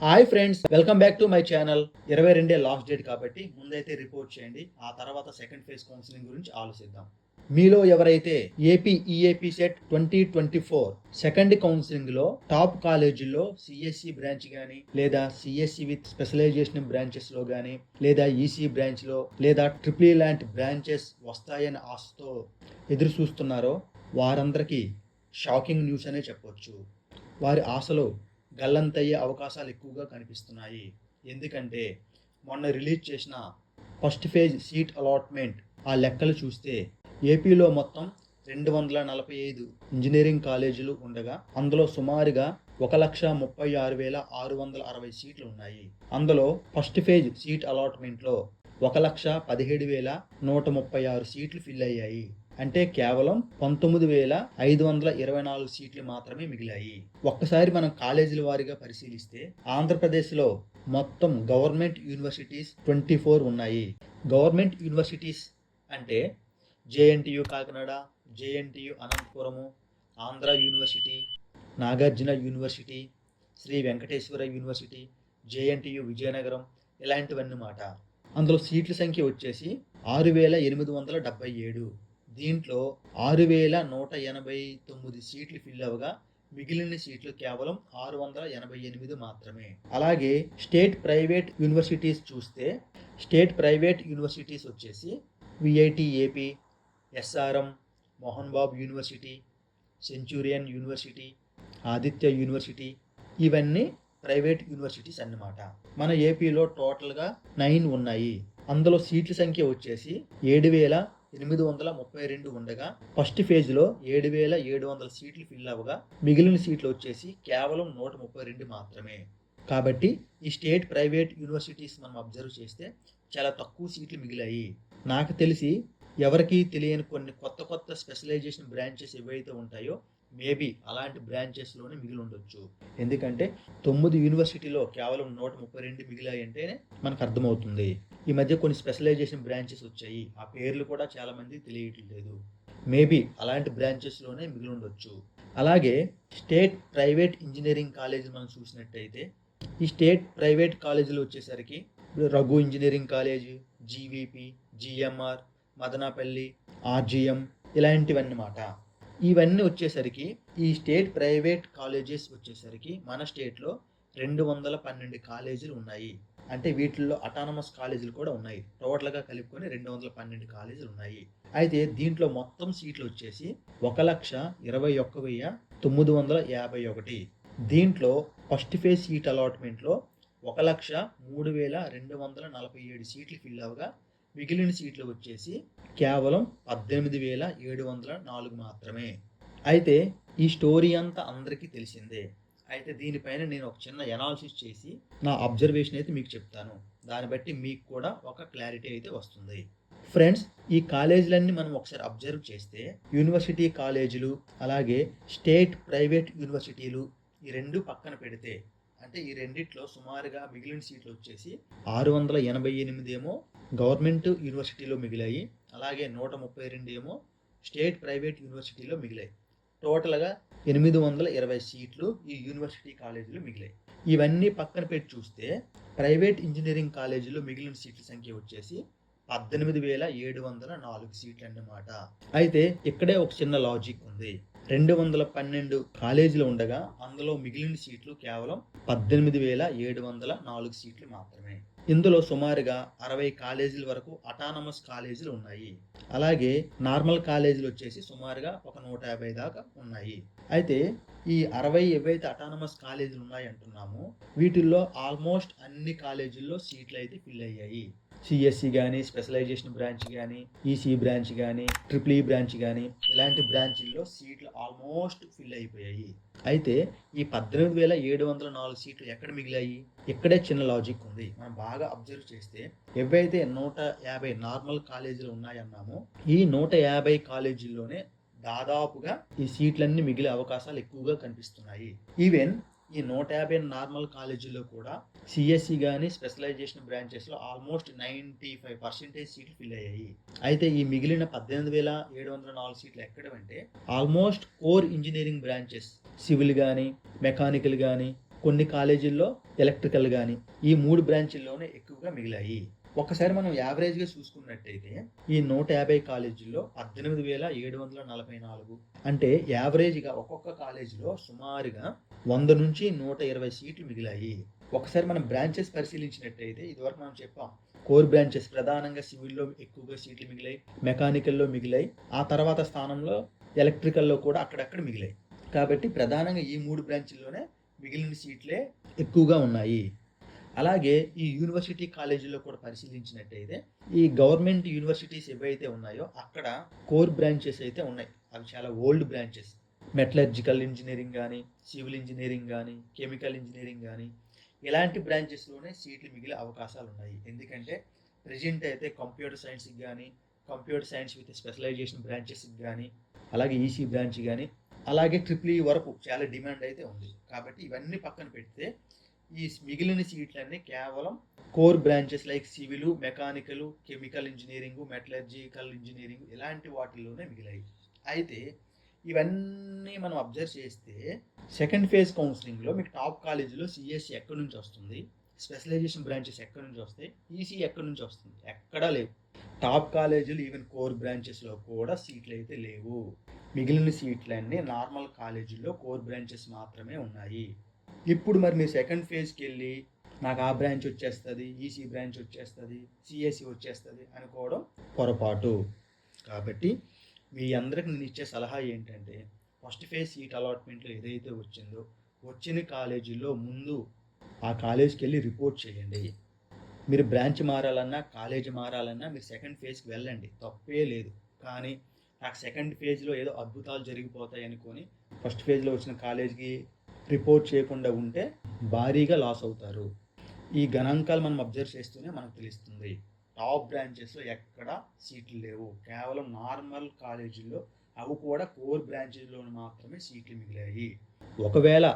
Hi friends welcome back to my channel. ఇరవై రెండే last date కాబట్టి ముందైతే రిపోర్ట్ చేయండి. ఆ తర్వాత సెకండ్ ఫేజ్ కౌన్సిలింగ్ గురించి ఆలోచిద్దాం. మీలో ఎవరైతే AP EAP CET twenty twenty four second కౌన్సిలింగ్లో టాప్ కాలేజీల్లో సిఎస్సి బ్రాంచ్ కానీ లేదా సిఎస్సి విత్ స్పెషలైజేషన్ బ్రాంచెస్లో కానీ లేదా ఈసీ బ్రాంచ్లో లేదా ట్రిపుల్ లాంటి బ్రాంచెస్ వస్తాయని ఆశతో ఎదురు చూస్తున్నారో వారందరికీ షాకింగ్ న్యూస్ అనే చెప్పొచ్చు. వారి ఆశలు గల్లంతయ్యే అవకాశాలు ఎక్కువగా కనిపిస్తున్నాయి. ఎందుకంటే మొన్న రిలీజ్ చేసిన ఫస్ట్ ఫేజ్ సీట్ అలాట్మెంట్ ఆ లెక్కలు చూస్తే ఏపీలో మొత్తం రెండు వందల నలభై ఐదు ఇంజనీరింగ్ కాలేజీలు ఉండగా అందులో సుమారుగా ఒక లక్ష ముప్పై ఆరు వేల ఆరు వందల అరవై సీట్లు ఉన్నాయి. అందులో ఫస్ట్ ఫేజ్ సీట్ అలాట్మెంట్లో ఒక లక్ష పదిహేడు వేల నూట ముప్పై ఆరు సీట్లు ఫిల్ అయ్యాయి. అంటే కేవలం పంతొమ్మిది వేల ఐదు వందల ఇరవై నాలుగు సీట్లు మాత్రమే మిగిలాయి. ఒక్కసారి మనం కాలేజీల వారీగా పరిశీలిస్తే ఆంధ్రప్రదేశ్లో మొత్తం గవర్నమెంట్ యూనివర్సిటీస్ ట్వంటీ ఫోర్ ఉన్నాయి. గవర్నమెంట్ యూనివర్సిటీస్ అంటే JNTU Kakinada JNTU Anantapuramu Andhra university Nagarjuna university Sri Venkateswara university JNTU Vizianagaram ఇలాంటివన్నమాట. అందులో సీట్ల సంఖ్య వచ్చేసి ఆరు వేల ఎనిమిది వందల డెబ్బై ఏడు. దీంట్లో ఆరు వేల నూట ఎనభై తొమ్మిది సీట్లు ఫిల్ అవగా మిగిలిన సీట్లు కేవలం ఆరు వందల ఎనభై ఎనిమిది మాత్రమే. అలాగే స్టేట్ ప్రైవేట్ యూనివర్సిటీస్ చూస్తే స్టేట్ ప్రైవేట్ యూనివర్సిటీస్ వచ్చేసి VIT AP SRM Mohan Babu university Centurion university Aditya university ఇవన్నీ ప్రైవేట్ యూనివర్సిటీస్ అన్నమాట. మన ఏపీలో టోటల్గా నైన్ ఉన్నాయి. అందులో సీట్ల సంఖ్య వచ్చేసి ఏడు వేల ఎనిమిది వందల ముప్పై రెండు ఉండగా ఫస్ట్ ఫేజ్లో ఏడు వేల ఏడు వందల సీట్లు ఫిల్ అవ్వగా మిగిలిన సీట్లు వచ్చేసి కేవలం నూట ముప్పై రెండు మాత్రమే. కాబట్టి ఈ స్టేట్ ప్రైవేట్ యూనివర్సిటీస్ మనం అబ్జర్వ్ చేస్తే చాలా తక్కువ సీట్లు మిగిలాయి. నాకు తెలిసి ఎవరికి తెలియని కొన్ని కొత్త కొత్త స్పెషలైజేషన్ బ్రాంచెస్ ఏవైతే ఉంటాయో మేబీ అలాంటి బ్రాంచెస్లోనే మిగిలి ఉండొచ్చు. ఎందుకంటే తొమ్మిది యూనివర్సిటీలో కేవలం నూట ముప్పై రెండు మిగిలాయి అంటేనే మనకు అర్థమవుతుంది. ఈ మధ్య కొన్ని స్పెషలైజేషన్ బ్రాంచెస్ వచ్చాయి. ఆ పేర్లు కూడా చాలా మంది తెలియట్లేదు. మేబీ అలాంటి బ్రాంచెస్లోనే మిగిలి ఉండొచ్చు. అలాగే స్టేట్ ప్రైవేట్ ఇంజనీరింగ్ కాలేజ్ మనం చూసినట్టయితే ఈ స్టేట్ ప్రైవేట్ కాలేజీలు వచ్చేసరికి Raghu engineering college GVP GMR Madanapalle RGM ఇలాంటివన్నమాట. ఇవన్నీ వచ్చేసరికి ఈ స్టేట్ ప్రైవేట్ కాలేజెస్ వచ్చేసరికి మన స్టేట్లో రెండు వందల పన్నెండు కాలేజీలు ఉన్నాయి. అంటే వీటిల్లో అటానమస్ కాలేజీలు కూడా ఉన్నాయి. టోటల్గా కలుపుకొని రెండు వందల పన్నెండు కాలేజీలు ఉన్నాయి. అయితే దీంట్లో మొత్తం సీట్లు వచ్చేసి ఒక లక్ష ఇరవై ఒక్క వెయ్యి తొమ్మిది వందల యాభై ఒకటి. దీంట్లో ఫస్ట్ ఫేజ్ సీట్ అలాట్మెంట్లో ఒక లక్ష మూడు వేల రెండు వందల నలభై ఏడు సీట్లు ఫిల్ అవగా మిగిలిన సీట్లు వచ్చేసి కేవలం పద్దెనిమిది వేల ఏడు వందల నాలుగు మాత్రమే. అయితే ఈ స్టోరీ అంతా అందరికీ తెలిసిందే. అయితే దీనిపైన నేను ఒక చిన్న ఎనాలిసిస్ చేసి నా అబ్జర్వేషన్ అయితే మీకు చెప్తాను. దాన్ని బట్టి మీకు కూడా ఒక క్లారిటీ అయితే వస్తుంది. ఫ్రెండ్స్ ఈ కాలేజీలన్నీ మనం ఒకసారి అబ్జర్వ్ చేస్తే యూనివర్సిటీ కాలేజీలు అలాగే స్టేట్ ప్రైవేట్ యూనివర్సిటీలు ఈ రెండు పక్కన పెడితే అంటే ఈ రెండిట్లో సుమారుగా మిగిలిన సీట్లు వచ్చేసి ఆరు వందల ఎనభై ఎనిమిది ఏమో గవర్నమెంట్ యూనివర్సిటీలో మిగిలాయి అలాగే నూట ముప్పై రెండు ఏమో స్టేట్ ప్రైవేట్ యూనివర్సిటీలో మిగిలాయి. టోటల్గా ఎనిమిది వందల ఇరవై సీట్లు ఈ యూనివర్సిటీ కాలేజీలో మిగిలాయి. ఇవన్నీ పక్కన పెట్టి చూస్తే ప్రైవేట్ ఇంజనీరింగ్ కాలేజీలో మిగిలిన సీట్ల సంఖ్య వచ్చేసి పద్దెనిమిది వేల ఏడు వందల నాలుగు సీట్లు అన్నమాట. అయితే ఇక్కడే ఒక చిన్న లాజిక్ ఉంది. రెండు వందల పన్నెండు కాలేజీలు ఉండగా అందులో మిగిలిన సీట్లు కేవలం పద్దెనిమిది వేల ఏడు వందల నాలుగు సీట్లు మాత్రమే. ఇందులో సుమారుగా అరవై కాలేజీల వరకు అటానమస్ కాలేజీలు ఉన్నాయి. అలాగే నార్మల్ కాలేజీలు వచ్చేసి సుమారుగా ఒక నూట యాభై దాకా ఉన్నాయి. అయితే ఈ అరవై ఏవైతే అటానమస్ కాలేజీలు ఉన్నాయి అంటున్నామో వీటిల్లో ఆల్మోస్ట్ అన్ని కాలేజీల్లో సీట్లు అయితే ఫిల్ అయ్యాయి. సిఎస్సి కానీ స్పెషలైజేషన్ బ్రాంచ్ కానీ ఈసీ బ్రాంచ్ కానీ ట్రిపుల్ ఈ బ్రాంచ్ కానీ ఇలాంటి బ్రాంచీల్లో సీట్లు ఆల్మోస్ట్ ఫిల్ అయిపోయాయి. అయితే ఈ పద్దెనిమిది వేల ఏడు వందల నాలుగు సీట్లు ఎక్కడ మిగిలాయి? ఇక్కడే చిన్న లాజిక్ ఉంది. మనం బాగా అబ్జర్వ్ చేస్తే ఏవైతే నూట యాభై నార్మల్ కాలేజీలు ఉన్నాయన్నామో ఈ నూట యాభై కాలేజీల్లోనే దాదాపుగా ఈ సీట్లన్నీ మిగిలే అవకాశాలు ఎక్కువగా కనిపిస్తున్నాయి. ఈవెన్ ఈ నూట యాభై నార్మల్ కాలేజీలో కూడా సిఎస్సి కానీ స్పెషలైజేషన్ బ్రాంచెస్లో ఆల్మోస్ట్ నైంటీ ఫైవ్ పర్సెంటేజ్ సీట్లు ఫిల్ అయ్యాయి. అయితే ఈ మిగిలిన పద్దెనిమిది వేల ఏడు వందల నాలుగు సీట్లు ఎక్కడమంటే almost core engineering branches civil కానీ మెకానికల్ కానీ కొన్ని కాలేజీల్లో ఎలక్ట్రికల్ కానీ ఈ మూడు బ్రాంచీల్లోనే ఎక్కువగా మిగిలాయి. ఒకసారి మనం యావరేజ్గా చూసుకున్నట్టయితే ఈ నూట యాభై కాలేజీల్లో పద్దెనిమిది వేల ఏడు వందల నలభై నాలుగు అంటే యావరేజ్గా ఒక్కొక్క కాలేజీలో సుమారుగా వంద నుంచి నూట ఇరవై సీట్లు మిగిలాయి. ఒకసారి మనం బ్రాంచెస్ పరిశీలించినట్టయితే ఇదివరకు మనం చెప్పాం కోర్ బ్రాంచెస్ ప్రధానంగా సివిల్లో ఎక్కువగా సీట్లు మిగిలాయి మెకానికల్లో మిగిలాయి ఆ తర్వాత స్థానంలో ఎలక్ట్రికల్లో కూడా అక్కడక్కడ మిగిలాయి. కాబట్టి ప్రధానంగా ఈ మూడు బ్రాంచ్ల్లోనే మిగిలిన సీట్లే ఎక్కువగా ఉన్నాయి. అలాగే ఈ యూనివర్సిటీ కాలేజీలో కూడా పరిశీలించినట్టయితే ఈ గవర్నమెంట్ యూనివర్సిటీస్ ఏవైతే ఉన్నాయో అక్కడ కోర్ బ్రాంచెస్ అయితే ఉన్నాయి. అవి చాలా ఓల్డ్ బ్రాంచెస్. మెటలర్జికల్ ఇంజనీరింగ్ కానీ సివిల్ ఇంజనీరింగ్ కానీ కెమికల్ ఇంజనీరింగ్ కానీ ఇలాంటి బ్రాంచెస్లోనే సీట్లు మిగిలే అవకాశాలు ఉన్నాయి. ఎందుకంటే ప్రజెంట్ అయితే కంప్యూటర్ సైన్స్కి కానీ కంప్యూటర్ సైన్స్ విత్ స్పెషలైజేషన్ బ్రాంచెస్కి కానీ అలాగే ఈసీ బ్రాంచ్ కానీ అలాగే ట్రిపుల్ ఈ వరకు చాలా డిమాండ్ అయితే ఉంది. కాబట్టి ఇవన్నీ పక్కన పెడితే ఈ మిగిలిన సీట్లన్నీ కేవలం core branches like civil mechanical chemical engineering metallurgical engineering ఇలాంటి వాటిల్లోనే మిగిలాయి. అయితే ఇవన్నీ మనం అబ్జర్వ్ చేస్తే సెకండ్ ఫేజ్ కౌన్సిలింగ్లో మీకు టాప్ కాలేజీలో సిఎస్సి ఎక్కడి నుంచి వస్తుంది? స్పెషలైజేషన్ బ్రాంచెస్ ఎక్కడి నుంచి వస్తాయి? ఈసీ ఎక్కడి నుంచి వస్తుంది? ఎక్కడా లేవు. టాప్ కాలేజీలు ఈవెన్ కోర్ బ్రాంచెస్లో కూడా సీట్లు అయితే లేవు. మిగిలిన సీట్లన్నీ నార్మల్ కాలేజీల్లో కోర్ బ్రాంచెస్ మాత్రమే ఉన్నాయి. ఇప్పుడు మరి మీరు సెకండ్ ఫేజ్కి వెళ్ళి నాకు ఆ బ్రాంచ్ వచ్చేస్తుంది ఈసీ బ్రాంచ్ వచ్చేస్తుంది సిఎస్సి వచ్చేస్తుంది అనుకోవడం పొరపాటు. కాబట్టి మీ అందరికి నేను ఇచ్చే సలహా ఏంటంటే ఫస్ట్ ఫేజ్ సీట్ అలాట్మెంట్లో ఏదైతే వచ్చిందో వచ్చిన కాలేజీలో ముందు ఆ కాలేజీకి వెళ్ళి రిపోర్ట్ చేయండి. మీరు బ్రాంచ్ మారాలన్నా కాలేజీ మారాలన్నా మీరు సెకండ్ ఫేజ్కి వెళ్ళండి. తప్పే లేదు. కానీ నాకు సెకండ్ ఫేజ్లో ఏదో అద్భుతాలు జరిగిపోతాయి అనుకొని ఫస్ట్ ఫేజ్లో వచ్చిన కాలేజీకి రిపోర్ట్ చేయకుండా ఉంటే భారీగా లాస్ అవుతారు. ఈ గణాంకాలు మనం అబ్జర్వ్ చేస్తూనే మనకు తెలుస్తుంది. టాప్ బ్రాంచెస్లో ఎక్కడ సీట్లు లేవు. కేవలం నార్మల్ కాలేజీల్లో అవి కూడా కోర్ బ్రాంచెస్లో మాత్రమే సీట్లు మిగిలాయి. ఒకవేళ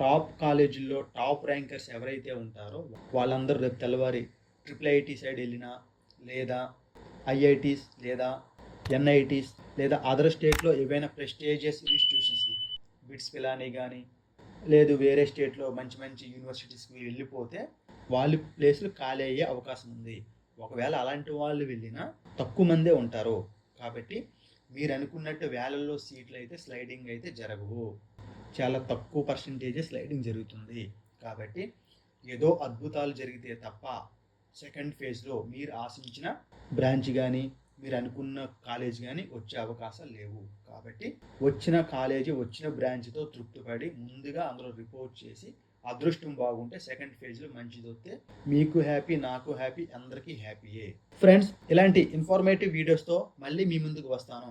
టాప్ కాలేజీల్లో టాప్ ర్యాంకర్స్ ఎవరైతే ఉంటారో వాళ్ళందరూ రేపు తెల్లవారి ట్రిపుల్ ఐటీ సైడ్ వెళ్ళినా లేదా ఐఐటీస్ లేదా ఎన్ఐటీస్ లేదా అదర్ స్టేట్లో ఏవైనా ప్రెస్టేజియస్ ఇన్స్టిట్యూషన్స్కి బిట్స్ పిలానీ కానీ లేదు వేరే స్టేట్లో మంచి మంచి యూనివర్సిటీస్కి వెళ్ళిపోతే వాళ్ళ ప్లేస్లు ఖాళీ అయ్యే అవకాశం ఉంది. ఒకవేళ అలాంటి వాళ్ళు వెళ్ళినా తక్కువ మందే ఉంటారు. కాబట్టి మీరు అనుకున్నట్టు వేలల్లో సీట్లు అయితే స్లైడింగ్ అయితే జరగవు. చాలా తక్కువ పర్సంటేజే స్లైడింగ్ జరుగుతుంది. కాబట్టి ఏదో అద్భుతాలు జరిగితే తప్ప సెకండ్ ఫేజ్లో మీరు ఆశించిన బ్రాంచ్ కానీ మీరు అనుకున్న కాలేజ్ కానీ వచ్చే అవకాశాలు లేవు. కాబట్టి వచ్చిన కాలేజీ వచ్చిన బ్రాంచ్తో తృప్తిపడి ముందుగా అందులో రిపోర్ట్ చేసి అదృష్టం బాగుంటే సెకండ్ ఫేజ్లో మంచిది వస్తే మీకు హ్యాపీ నాకు హ్యాపీ అందరికీ హ్యాపీయే ఫ్రెండ్స్ ఇలాంటి ఇన్ఫర్మేటివ్ వీడియోస్తో మళ్ళీ మీ ముందుకు వస్తాను.